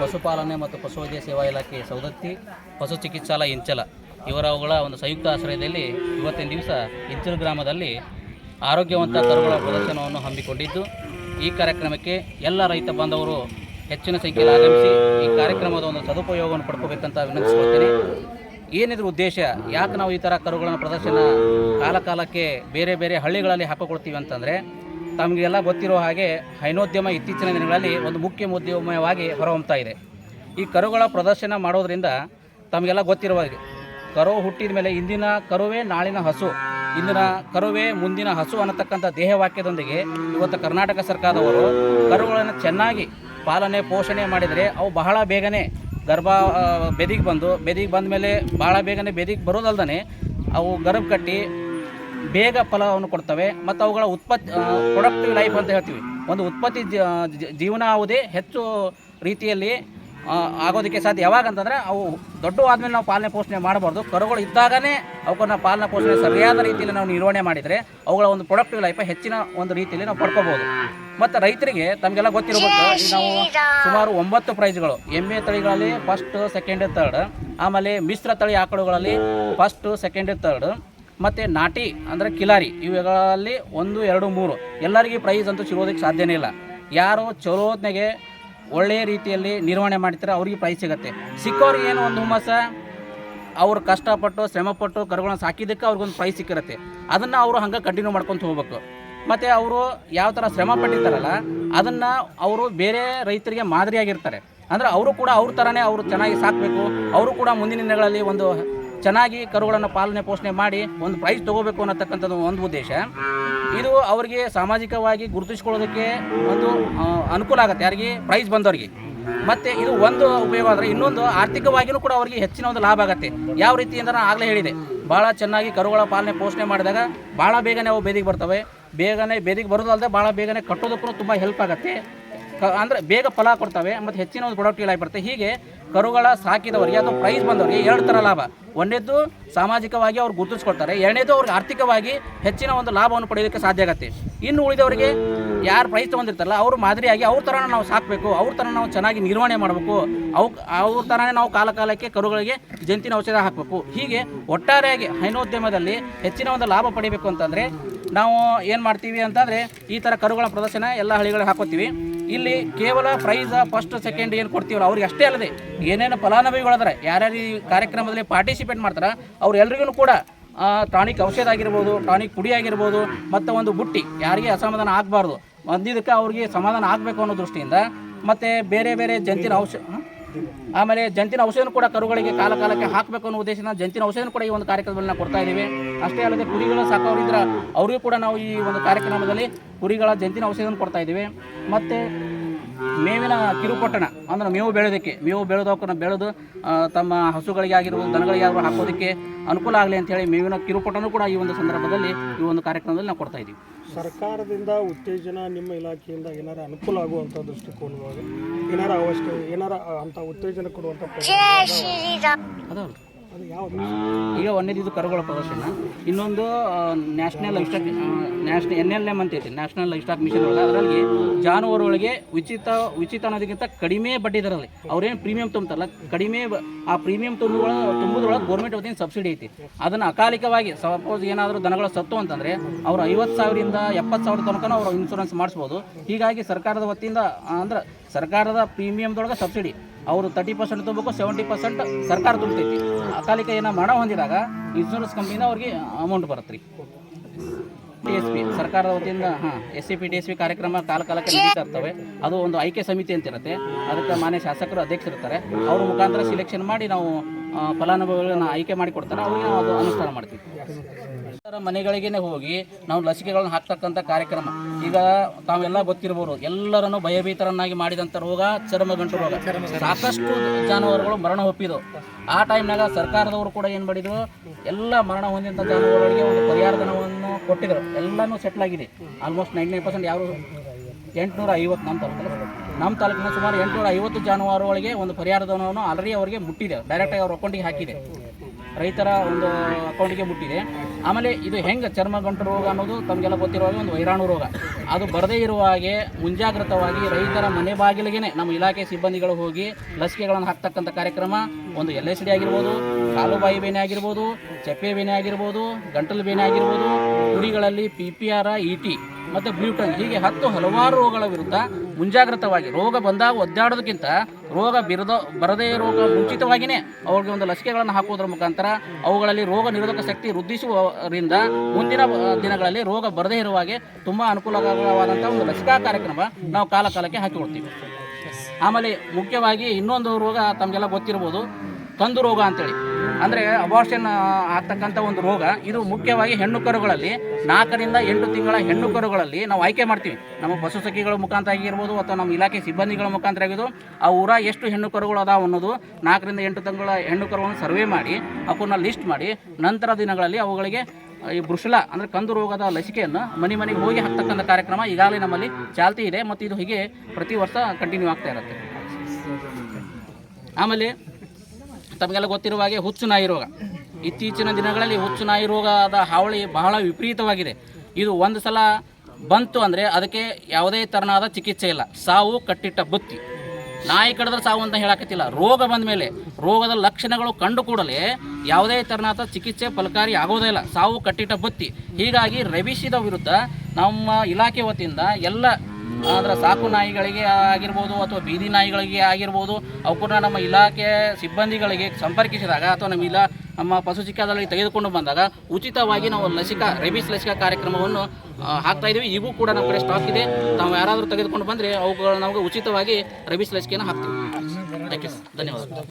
ಪಶುಪಾಲನೆ ಮತ್ತು ಪಶುವೈದ್ಯ ಸೇವಾ ಇಲಾಖೆ ಸೌದತ್ತಿ ಪಶು ಚಿಕಿತ್ಸಾಲ ಇಂಚಲ. ಇವರವುಗಳ ಒಂದು ಸಂಯುಕ್ತ ಆಶ್ರಯದಲ್ಲಿ ಇವತ್ತಿನ ದಿವಸ ಇಂಚಲ ಗ್ರಾಮದಲ್ಲಿ ಆರೋಗ್ಯವಂತ ಕರುಗಳ ಪ್ರದರ್ಶನವನ್ನು ಹಮ್ಮಿಕೊಂಡಿದ್ದು, ಈ ಕಾರ್ಯಕ್ರಮಕ್ಕೆ ಎಲ್ಲ ರೈತ ಬಾಂಧವರು ಹೆಚ್ಚಿನ ಸಂಖ್ಯೆಯಲ್ಲಿ ಆಗಮಿಸಿ ಈ ಕಾರ್ಯಕ್ರಮದ ಒಂದು ಸದುಪಯೋಗವನ್ನು ಪಡ್ಕೋಬೇಕಂತ ವಿನಂತಿಸ್ಕೊಳ್ತೀನಿ. ಏನಿದ್ರ ಉದ್ದೇಶ, ಯಾಕೆ ನಾವು ಈ ಥರ ಕರುಗಳನ್ನು ಪ್ರದರ್ಶನ ಕಾಲ ಕಾಲಕ್ಕೆ ಬೇರೆ ಬೇರೆ ಹಳ್ಳಿಗಳಲ್ಲಿ ಹಾಕಿಕೊಳ್ತೀವಿ ಅಂತಂದರೆ ತಮಗೆಲ್ಲ ಗೊತ್ತಿರೋ ಹಾಗೆ ಹೈನೋದ್ಯಮ ಇತ್ತೀಚಿನ ದಿನಗಳಲ್ಲಿ ಒಂದು ಮುಖ್ಯ ಉದ್ಯಮವಾಗಿ ಹೊರಹೊಮ್ತಾ ಇದೆ. ಈ ಕರುಗಳ ಪ್ರದರ್ಶನ ಮಾಡೋದ್ರಿಂದ ತಮಗೆಲ್ಲ ಗೊತ್ತಿರುವ ಹಾಗೆ. ಕರು ಹುಟ್ಟಿದ ಮೇಲೆ ಇಂದಿನ ಕರುವೇ ನಾಳಿನ ಹಸು, ಇಂದಿನ ಕರುವೇ ಮುಂದಿನ ಹಸು ಅನ್ನತಕ್ಕಂಥ ದೇಹವಾಕ್ಯದೊಂದಿಗೆ ಇವತ್ತು ಕರ್ನಾಟಕ ಸರ್ಕಾರದವರು ಕರುಗಳನ್ನು ಚೆನ್ನಾಗಿ ಪಾಲನೆ, ಪೋಷಣೆ ಮಾಡಿದರೆ ಅವು ಬಹಳ ಬೇಗನೆ ಗರ್ಭ ಬೆದಿಗೆ ಬಂದು, ಬೆದಿಗೆ ಬಂದ ಮೇಲೆ ಭಾಳ ಬೇಗನೆ ಬೆದಿಗೆ ಬರೋದಲ್ದೇ ಅವು ಗರ್ಭ ಕಟ್ಟಿ ಬೇಗ ಫಲವನ್ನು ಕೊಡ್ತವೆ ಮತ್ತು ಅವುಗಳ ಉತ್ಪತ್ತಿ ಪ್ರೊಡಕ್ಟಿವ್ ಲೈಫ್ ಅಂತ ಹೇಳ್ತೀವಿ. ಒಂದು ಉತ್ಪತ್ತಿ ಜೀವನ ಜೀವನಾವಧಿ ಹೆಚ್ಚು ರೀತಿಯಲ್ಲಿ ಆಗೋದಕ್ಕೆ ಸಾಧ್ಯ. ಯಾವಾಗ ಅಂತಂದರೆ ಅವು ದೊಡ್ಡ ಆದಮೇಲೆ ನಾವು ಪಾಲನೆ ಪೋಷಣೆ ಮಾಡಬಾರ್ದು. ಕರುಗಳು ಇದ್ದಾಗಲೇ ಅವುಗಳನ್ನ ಪಾಲನೆ ಪೋಷಣೆ ಸರಿಯಾದ ರೀತಿಯಲ್ಲಿ ನಾವು ನಿರ್ವಹಣೆ ಮಾಡಿದರೆ ಅವುಗಳ ಒಂದು ಪ್ರೊಡಕ್ಟಿವ್ ಲೈಫ್ ಹೆಚ್ಚಿನ ಒಂದು ರೀತಿಯಲ್ಲಿ ನಾವು ಪಡ್ಕೋಬೋದು ಮತ್ತು ರೈತರಿಗೆ ತಮಗೆಲ್ಲ ಗೊತ್ತಿರಬೇಕು ನಾವು ಸುಮಾರು ಒಂಬತ್ತು ಪ್ರೈಸ್ಗಳು ಎಮ್ಮೆ ತಳಿಗಳಲ್ಲಿ ಫಸ್ಟ್ ಸೆಕೆಂಡ್ ತರ್ಡ್ ಆಮೇಲೆ ಮಿಶ್ರ ತಳಿ ಆಕಳುಗಳಲ್ಲಿ ಫಸ್ಟ್ ಸೆಕೆಂಡ್ ತರ್ಡ್ ಮತ್ತು ನಾಟಿ ಅಂದರೆ ಕಿಲಾರಿ ಇವುಗಳಲ್ಲಿ ಒಂದು, ಎರಡು, ಮೂರು. ಎಲ್ಲರಿಗೂ ಪ್ರೈಸ್ ಅಂತೂ ಸಿಗೋದಕ್ಕೆ ಸಾಧ್ಯನೇ ಇಲ್ಲ. ಯಾರು ಚಲೋತ್ನಾಗೆ ಒಳ್ಳೆಯ ರೀತಿಯಲ್ಲಿ ನಿರ್ವಹಣೆ ಮಾಡ್ತಾರೆ ಅವ್ರಿಗೆ ಪ್ರೈಸ್ ಸಿಗುತ್ತೆ. ಸಿಕ್ಕೋರಿಗೆ ಏನು ಒಂದು ಹುಮ್ಮಸ? ಅವ್ರು ಕಷ್ಟಪಟ್ಟು, ಶ್ರಮಪಟ್ಟು ಕರುಗಳನ್ನ ಸಾಕಿದ್ದಕ್ಕೆ ಅವ್ರಿಗೊಂದು ಪ್ರೈಸ್ ಸಿಕ್ಕಿರುತ್ತೆ. ಅದನ್ನು ಅವರು ಹಂಗೆ ಕಂಟಿನ್ಯೂ ಮಾಡ್ಕೊತ ಹೋಗ್ಬೇಕು. ಮತ್ತು ಅವರು ಯಾವ ಥರ ಶ್ರಮ ಪಟ್ಟಿರ್ತಾರಲ್ಲ ಅದನ್ನು ಅವರು ಬೇರೆ ರೈತರಿಗೆ ಮಾದರಿಯಾಗಿರ್ತಾರೆ. ಅಂದರೆ ಅವರು ಕೂಡ ಅವ್ರ ಥರನೇ ಅವರು ಚೆನ್ನಾಗಿ ಸಾಕಬೇಕು. ಅವರು ಕೂಡ ಮುಂದಿನ ದಿನಗಳಲ್ಲಿ ಒಂದು ಚೆನ್ನಾಗಿ ಕರುಗಳನ್ನು ಪಾಲನೆ, ಪೋಷಣೆ ಮಾಡಿ ಒಂದು ಪ್ರೈಸ್ ತಗೋಬೇಕು ಅನ್ನತಕ್ಕಂಥದ್ದು ಒಂದು ಉದ್ದೇಶ. ಇದು ಅವರಿಗೆ ಸಾಮಾಜಿಕವಾಗಿ ಗುರುತಿಸ್ಕೊಳ್ಳೋದಕ್ಕೆ ಒಂದು ಅನುಕೂಲ ಆಗುತ್ತೆ. ಯಾರಿಗೆ? ಪ್ರೈಸ್ ಬಂದವರಿಗೆ. ಮತ್ತು ಇದು ಒಂದು ಉಪಯೋಗ ಆದರೆ ಇನ್ನೊಂದು ಆರ್ಥಿಕವಾಗಿಯೂ ಕೂಡ ಅವರಿಗೆ ಹೆಚ್ಚಿನ ಒಂದು ಲಾಭ ಆಗುತ್ತೆ. ಯಾವ ರೀತಿ ಅಂತ ನಾನು ಆಗಲೇ ಹೇಳಿದೆ. ಭಾಳ ಚೆನ್ನಾಗಿ ಕರುಗಳ ಪಾಲನೆ, ಪೋಷಣೆ ಮಾಡಿದಾಗ ಭಾಳ ಬೇಗನೆ ಅವು ಬೇದಿಗೆ ಬರ್ತವೆ. ಬೇಗನೆ ಬೇದಿಗೆ ಬರೋದಲ್ಲದೆ ಭಾಳ ಬೇಗನೆ ಕಟ್ಟೋದಕ್ಕೂ ತುಂಬ ಹೆಲ್ಪ್ ಆಗುತ್ತೆ. ಅಂದರೆ ಬೇಗ ಫಲ ಕೊಡ್ತವೆ, ಮತ್ತು ಹೆಚ್ಚಿನ ಒಂದು ಪ್ರಾಡಕ್ಟ್ಗಳಾಗಿ ಲೈಫ್ ಬರುತ್ತೆ. ಹೀಗೆ ಕರುಗಳ ಸಾಕಿದವರಿಗೆ ಅಥವಾ ಪ್ರೈಸ್ ಬಂದವರಿಗೆ ಎರಡು ಥರ ಲಾಭ. ಒಂದನೇದು ಸಾಮಾಜಿಕವಾಗಿ ಅವ್ರು ಗುರುತಿಸ್ಕೊಳ್ತಾರೆ, ಎರಡನೇದು ಅವ್ರಿಗೆ ಆರ್ಥಿಕವಾಗಿ ಹೆಚ್ಚಿನ ಒಂದು ಲಾಭವನ್ನು ಪಡೆಯೋದಕ್ಕೆ ಸಾಧ್ಯ ಆಗುತ್ತೆ. ಇನ್ನು ಉಳಿದವರಿಗೆ ಯಾರು ಪ್ರೈಸ್ ತೊಗೊಂಡಿರ್ತಾರಲ್ಲ, ಅವ್ರ ಮಾದರಿಯಾಗಿ ಅವ್ರ ಥರ ನಾವು ಸಾಕಬೇಕು, ಅವ್ರ ಥರ ನಾವು ಚೆನ್ನಾಗಿ ನಿರ್ವಹಣೆ ಮಾಡಬೇಕು ಅವು ಅವ್ರ ಥರನೇ ನಾವು ಕಾಲ ಕಾಲಕ್ಕೆ ಕರುಗಳಿಗೆ ಜಂತಿನ ಔಷಧ ಹಾಕಬೇಕು. ಹೀಗೆ ಒಟ್ಟಾರೆಯಾಗಿ ಹೈನೋದ್ಯಮದಲ್ಲಿ ಹೆಚ್ಚಿನ ಒಂದು ಲಾಭ ಪಡಿಬೇಕು ಅಂತಂದರೆ ನಾವು ಏನು ಮಾಡ್ತೀವಿ ಅಂತಂದರೆ ಈ ಥರ ಕರುಗಳ ಪ್ರದರ್ಶನ ಎಲ್ಲ ಹಳ್ಳಿಗಳಿಗೆ ಹಾಕೋತೀವಿ. ಇಲ್ಲಿ ಕೇವಲ ಪ್ರೈಸ್ ಫಸ್ಟ್ ಸೆಕೆಂಡ್ ಏನು ಕೊಡ್ತೀವಲ್ಲ, ಅವ್ರಿಗೆ ಅಷ್ಟೇ ಅಲ್ಲದೆ ಏನೇನು ಫಲಾನುಭವಿಗಳದಾರೆ, ಯಾರ್ಯಾರು ಈ ಕಾರ್ಯಕ್ರಮದಲ್ಲಿ ಪಾರ್ಟಿಸಿಪೇಟ್ ಮಾಡ್ತಾರೆ ಅವ್ರೆಲ್ರಿಗೂ ಕೂಡ ಟಾನಿಕ್ ಔಷಧ ಆಗಿರ್ಬೋದು, ಟಾನಿಕ್ ಪುಡಿ ಆಗಿರ್ಬೋದು, ಮತ್ತು ಒಂದು ಬುಟ್ಟಿ, ಯಾರಿಗೆ ಅಸಮಾಧಾನ ಆಗಬಾರ್ದು, ಒಂದಿದಕ್ಕೆ ಅವ್ರಿಗೆ ಸಮಾಧಾನ ಆಗಬೇಕು ಅನ್ನೋ ದೃಷ್ಟಿಯಿಂದ, ಮತ್ತು ಬೇರೆ ಬೇರೆ ಜಂತಿನ ಔಷಧ ಆಮೇಲೆ ಜಂತಿನ ಔಷಧ ಕೂಡ ಕರುಗಳಿಗೆ ಕಾಲ ಕಾಲಕ್ಕೆ ಹಾಕಬೇಕು ಅನ್ನೋ ಉದ್ದೇಶದಿಂದ ಜಂತಿನ ಔಷಧ ಕೂಡ ಈ ಒಂದು ಕಾರ್ಯಕ್ರಮದಲ್ಲಿ ನಾವು ಕೊಡ್ತಾ ಇದ್ದೀವಿ. ಅಷ್ಟೇ ಅಲ್ಲದೆ ಕುರಿಗಳ ಸಾಕೋರಿದ್ರ ಅವರಿಗೂ ಕೂಡ ನಾವು ಈ ಒಂದು ಕಾರ್ಯಕ್ರಮದಲ್ಲಿ ಕುರಿಗಳ ಜಂತಿನ ಔಷಧವನ್ನು ಕೊಡ್ತಾ ಇದ್ದೀವಿ. ಮತ್ತು ಮೇವಿನ ಕಿರುಪಟ್ಟಣ ಅಂದ್ರೆ ಮೇವು ಬೆಳೆಯೋದಕ್ಕೆ ಮೇವು ಬೆಳೆದವಕ್ಕೆ ಬೆಳೆದು ತಮ್ಮ ಹಸುಗಳಿಗೆ ಆಗಿರ್ಬೋದು ದನಗಳಿಗೆ ಆಗಿರ್ಬೋದು ಹಾಕೋದಕ್ಕೆ ಅನುಕೂಲ ಆಗಲಿ ಅಂತೇಳಿ ಮೇವಿನ ಕಿರುಪಟ್ಟಣ ಕೂಡ ಈ ಒಂದು ಸಂದರ್ಭದಲ್ಲಿ ಈ ಒಂದು ಕಾರ್ಯಕ್ರಮದಲ್ಲಿ ನಾವು ಕೊಡ್ತಾ ಇದ್ದೀವಿ. ಸರ್ಕಾರದಿಂದ ಉತ್ತೇಜನ ನಿಮ್ಮ ಇಲಾಖೆಯಿಂದ ಏನಾರ ಅನುಕೂಲ ಆಗುವಂಥ ದೃಷ್ಟಿಕೋನವಾಗಿ ಏನಾರ ಅವಶ್ಯ ಏನಾರ ಅಂತ ಉತ್ತೇಜನ ಕೊಡುವಂಥ ಈಗ ಒಂದೇ ಇದು ಕರುಗಳ ಪ್ರದರ್ಶನ. ಇನ್ನೊಂದು national livestock national N L M ಅಂತ ಐತಿ ನ್ಯಾಷನಲ್ ಲೈಫ್ ಸ್ಟಾಕ್ ಮಿಷನ್ ಒಳಗೆ. ಅದರಲ್ಲಿ ಜಾನುವಾರುಗಳಿಗೆ ಉಚಿತ ಉಚಿತ ಅನ್ನೋದಕ್ಕಿಂತ ಕಡಿಮೆ ಬಡ್ಡಿ ದರದಲ್ಲಿ. ಅವ್ರೇನು ಪ್ರೀಮಿಯಂ ತುಂಬ್ತಾರಲ್ಲ ಕಡಿಮೆ ಬ- ಆ ಪ್ರೀಮಿಯಂ ತುಂಬುಗಳ ತುಂಬುದ್ರೊಳಗೆ ಗೌರ್ಮೆಂಟ್ ವತಿಯಿಂದ ಸಬ್ಸಿಡಿ ಐತಿ. ಅದನ್ನು ಅಕಾಲಿಕವಾಗಿ ಸಪೋಸ್ ಏನಾದರೂ ದನಗಳ ಸತ್ತು ಅಂತಂದರೆ ಅವರು ಐವತ್ತು ಸಾವಿರದಿಂದ ಎಪ್ಪತ್ತು ಸಾವಿರ ತನಕ ಅವರು ಇನ್ಶೂರೆನ್ಸ್ ಮಾಡಿಸ್ಬೋದು. ಹೀಗಾಗಿ ಸರ್ಕಾರದ ವತಿಯಿಂದ ಅಂದ್ರೆ ಸರ್ಕಾರದ ಪ್ರೀಮಿಯಂದೊಳಗೆ ಸಬ್ಸಿಡಿ ಅವರು ತರ್ಟಿ ಪರ್ಸೆಂಟ್ ತುಂಬಬೇಕು ಸೆವೆಂಟಿ ಪರ್ಸೆಂಟ್ ಸರ್ಕಾರ ತುಂಬತೈತಿ. ಅಕಾಲಿಕ ಏನೋ ಮರಣ ಹೊಂದಿದಾಗ ಇನ್ಶೂರೆನ್ಸ್ ಕಂಪ್ನಿಯಿಂದ ಅವ್ರಿಗೆ ಅಮೌಂಟ್ ಬರುತ್ತೆ ರೀ ಸರ್ಕಾರದ ವತಿಯಿಂದ, ಹಾಂ S C P T S P ಕಾರ್ಯಕ್ರಮ ಕಾಲ ಕಾಲಕ್ಕೆ ನಡೀತಾ ಇರ್ತವೆ. ಅದು ಒಂದು ಆಯ್ಕೆ ಸಮಿತಿ ಅಂತ ಇರುತ್ತೆ ಅದಕ್ಕೆ ಮಾನ್ಯ ಶಾಸಕರು ಅಧ್ಯಕ್ಷರಿರ್ತಾರೆ. ಅವ್ರ ಮುಖಾಂತರ ಸಿಲೆಕ್ಷನ್ ಮಾಡಿ ನಾವು ಫಲಾನುಭವಿಗಳನ್ನ ಆಯ್ಕೆ ಮಾಡಿ ಕೊಡ್ತಾರೆ. ಅವ್ರಿಗೆ ನಾವು ಅದು ಅನುಷ್ಠಾನ ಮಾಡ್ತೀವಿ. ಮನೆಗಳಿಗೇನೆ ಹೋಗಿ ನಾವು ಲಸಿಕೆಗಳನ್ನು ಹಾಕ್ತಕ್ಕಂಥ ಕಾರ್ಯಕ್ರಮ. ಈಗ ತಾವೆಲ್ಲ ಗೊತ್ತಿರ್ಬೋದು, ಎಲ್ಲರನ್ನು ಭಯಭೀತರನ್ನಾಗಿ ಮಾಡಿದಂಥ ರೋಗ ಚರ್ಮಗಂಟು ರೋಗ. ಸಾಕಷ್ಟು ಜಾನುವಾರುಗಳು ಮರಣ ಒಪ್ಪಿದವು ಆ ಟೈಮ್ನಾಗ ಸರ್ಕಾರದವರು ಕೂಡ ಏನು ಮಾಡಿದ್ರು, ಎಲ್ಲ ಮರಣ ಹೊಂದಿದಂಥ ಜಾನುವಾರುಗಳಿಗೆ ಒಂದು ಪರಿಹಾರ ಧನವನ್ನು ಕೊಟ್ಟಿದ್ರು. ಎಲ್ಲನೂ ಸೆಟ್ಲ್ ಆಗಿದೆ. ಆಲ್ಮೋಸ್ಟ್ ನೈಂಟಿ ನೈನ್ ಪರ್ಸೆಂಟ್ ಯಾರು ಎಂಟುನೂರ ಐವತ್ತು ನಮ್ಮ ತಾಲೂಕಲ್ಲಿ. ನಮ್ಮ ತಾಲೂಕಿನ ಸುಮಾರು ಎಂಟುನೂರ ಐವತ್ತು ಜಾನುವಾರುಗಳಿಗೆ ಒಂದು ಪರಿಹಾರ ಧನವನ್ನು ಆಲ್ರೆಡಿ ಅವರಿಗೆ ಮುಟ್ಟಿದೆ. ಡೈರೆಕ್ಟಾಗಿ ಅವ್ರ ಅಕೌಂಟಿಗೆ ಹಾಕಿದೆ. ರೈತರ ಒಂದು ಅಕೌಂಟಿಗೆ ಮುಟ್ಟಿದೆ. ಆಮೇಲೆ ಇದು ಹೆಂಗೆ ಚರ್ಮ ಗಂಟು ರೋಗ ಅನ್ನೋದು ತಮಗೆಲ್ಲ ಗೊತ್ತಿರುವಾಗ ಒಂದು ವೈರಾಣು ರೋಗ. ಅದು ಬರದೇ ಇರುವ ಹಾಗೆ ಮುಂಜಾಗ್ರತವಾಗಿ ರೈತರ ಮನೆ ಬಾಗಿಲಿಗೆ ನಮ್ಮ ಇಲಾಖೆ ಸಿಬ್ಬಂದಿಗಳು ಹೋಗಿ ಲಸಿಕೆಗಳನ್ನು ಹಾಕ್ತಕ್ಕಂಥ ಕಾರ್ಯಕ್ರಮ, ಒಂದು ಎಲ್ ಎಸ್ ಡಿ ಆಗಿರ್ಬೋದು ಕಾಲುಬಾಯಿ ಬೇನೆ ಆಗಿರ್ಬೋದು, ಚಪ್ಪೆ ಬೇನೆ ಆಗಿರ್ಬೋದು, ಗಂಟಲು ಬೇನೆ ಆಗಿರ್ಬೋದು ಕುರಿಗಳಲ್ಲಿ P P R E T ಮತ್ತು ಬ್ಲೂಟನ್ ಹೀಗೆ ಹತ್ತು ಹಲವಾರು ರೋಗಗಳ ವಿರುದ್ಧ ಮುಂಜಾಗ್ರತವಾಗಿ ರೋಗ ಬಂದಾಗ ಒದ್ದಾಡೋದಕ್ಕಿಂತ ರೋಗ ಬಿರದ ಬರದೇ ರೋಗ ಮುಂಚಿತವಾಗಿಯೇ ಅವ್ರಿಗೆ ಒಂದು ಲಸಿಕೆಗಳನ್ನು ಹಾಕುವುದರ ಮುಖಾಂತರ ಅವುಗಳಲ್ಲಿ ರೋಗ ನಿರೋಧಕ ಶಕ್ತಿ ವೃದ್ಧಿಸುವರಿಂದ ಮುಂದಿನ ದಿನಗಳಲ್ಲಿ ರೋಗ ಬರದೇ ಇರುವ ಹಾಗೆ ತುಂಬ ಅನುಕೂಲಕರವಾದಂಥ ಒಂದು ಲಸಿಕಾ ಕಾರ್ಯಕ್ರಮ ನಾವು ಕಾಲ ಕಾಲಕ್ಕೆ ಹಾಕಿಕೊಡ್ತೀವಿ. ಆಮೇಲೆ ಮುಖ್ಯವಾಗಿ ಇನ್ನೊಂದು ರೋಗ ತಮಗೆಲ್ಲ ಗೊತ್ತಿರ್ಬೋದು ತಂದು ರೋಗ ಅಂತೇಳಿ. ಅಂದರೆ ಅಬಾರ್ಷನ್ ಆಗ್ತಕ್ಕಂಥ ಒಂದು ರೋಗ, ಇದು ಮುಖ್ಯವಾಗಿ ಹೆಣ್ಣು ಕರುಗಳಲ್ಲಿ, ನಾಲ್ಕರಿಂದ ಎಂಟು ತಿಂಗಳ ಹೆಣ್ಣು ಕರುಗಳಲ್ಲಿ ನಾವು ಆಯ್ಕೆ ಮಾಡ್ತೀವಿ. ನಮ್ಮ ಪಶು ಸಖಿಗಳ ಮುಖಾಂತರ ಆಗಿರ್ಬೋದು, ಅಥವಾ ನಮ್ಮ ಇಲಾಖೆ ಸಿಬ್ಬಂದಿಗಳ ಮುಖಾಂತರ ಆಗಿದ್ದು ಆ ಊರ ಎಷ್ಟು ಹೆಣ್ಣು ಕರುಗಳು ಅದಾವ ಅನ್ನೋದು ನಾಲ್ಕರಿಂದ ಎಂಟು ತಿಂಗಳ ಹೆಣ್ಣು ಕರುಗಳನ್ನು ಸರ್ವೆ ಮಾಡಿ ಅವನ್ನ ಲಿಸ್ಟ್ ಮಾಡಿ, ನಂತರ ದಿನಗಳಲ್ಲಿ ಅವುಗಳಿಗೆ ಈ ಬೃಷಲ, ಅಂದರೆ ಕಂದು ರೋಗದ ಲಸಿಕೆಯನ್ನು ಮನೆ ಮನೆಗೆ ಹೋಗಿ ಹಾಕ್ತಕ್ಕಂಥ ಕಾರ್ಯಕ್ರಮ ಈಗಾಗಲೇ ನಮ್ಮಲ್ಲಿ ಚಾಲ್ತಿ ಇದೆ, ಮತ್ತು ಇದು ಹೀಗೆ ಪ್ರತಿ ವರ್ಷ ಕಂಟಿನ್ಯೂ ಆಗ್ತಾ ಇರುತ್ತೆ. ಆಮೇಲೆ ತಮಗೆಲ್ಲ ಗೊತ್ತಿರುವ ಹಾಗೆ ಹುಚ್ಚು ನಾಯಿ ರೋಗ. ಇತ್ತೀಚಿನ ದಿನಗಳಲ್ಲಿ ಹುಚ್ಚು ನಾಯಿ ರೋಗದ ಹಾವಳಿ ಬಹಳ ವಿಪರೀತವಾಗಿದೆ. ಇದು ಒಂದು ಸಲ ಬಂತು ಅಂದರೆ ಅದಕ್ಕೆ ಯಾವುದೇ ತೆರನಾದ ಚಿಕಿತ್ಸೆ ಇಲ್ಲ. ಸಾವು ಕಟ್ಟಿಟ್ಟ ಬುತ್ತಿ. ನಾಯಿ ಕಡಿದ್ರೆ ಸಾವು ಅಂತ ಹೇಳಕತ್ತಿಲ್ಲ. ರೋಗ ಬಂದ ಮೇಲೆ ರೋಗದ ಲಕ್ಷಣಗಳು ಕಂಡು ಕೂಡಲೇ ಯಾವುದೇ ತೆರನಾದ ಚಿಕಿತ್ಸೆ ಫಲಕಾರಿ ಆಗೋದೇ ಇಲ್ಲ. ಸಾವು ಕಟ್ಟಿಟ್ಟ ಬುತ್ತಿ. ಹೀಗಾಗಿ ರವಿಶಿದ ವಿರುದ್ಧ ನಮ್ಮ ಇಲಾಖೆ ವತಿಯಿಂದ ಎಲ್ಲ ಅಂದ್ರೆ ಸಾಕು ನಾಯಿಗಳಿಗೆ ಆಗಿರ್ಬೋದು ಅಥವಾ ಬೀದಿ ನಾಯಿಗಳಿಗೆ ಆಗಿರ್ಬೋದು ಅವಕ್ಕೂನ ನಮ್ಮ ಇಲಾಖೆ ಸಿಬ್ಬಂದಿಗಳಿಗೆ ಸಂಪರ್ಕಿಸಿದಾಗ ಅಥವಾ ನಮ್ಮ ಇಲಾ, ನಮ್ಮ ಪಶು ಚಿಕಿತ್ಸಾಲಯದಲ್ಲಿ ತೆಗೆದುಕೊಂಡು ಬಂದಾಗ ಉಚಿತವಾಗಿ ನಾವು ಲಸಿಕಾ, ರೆಬಿಸ್ ಲಸಿಕಾ ಕಾರ್ಯಕ್ರಮವನ್ನು ಹಾಕ್ತಾ ಇದ್ದೀವಿ. ಈಗೂ ಕೂಡ ನಮ್ಮ ಕಡೆ ಸ್ಟಾಕ್ ಇದೆ. ತಾವು ಯಾರಾದರೂ ತೆಗೆದುಕೊಂಡು ಬಂದರೆ ಅವುಗಳು ನಮಗೆ ಉಚಿತವಾಗಿ ರೆಬಿಸ್ ಲಸಿಕೆಯನ್ನು ಹಾಕ್ತೀವಿ. ಥ್ಯಾಂಕ್ ಯು ಧನ್ಯವಾದ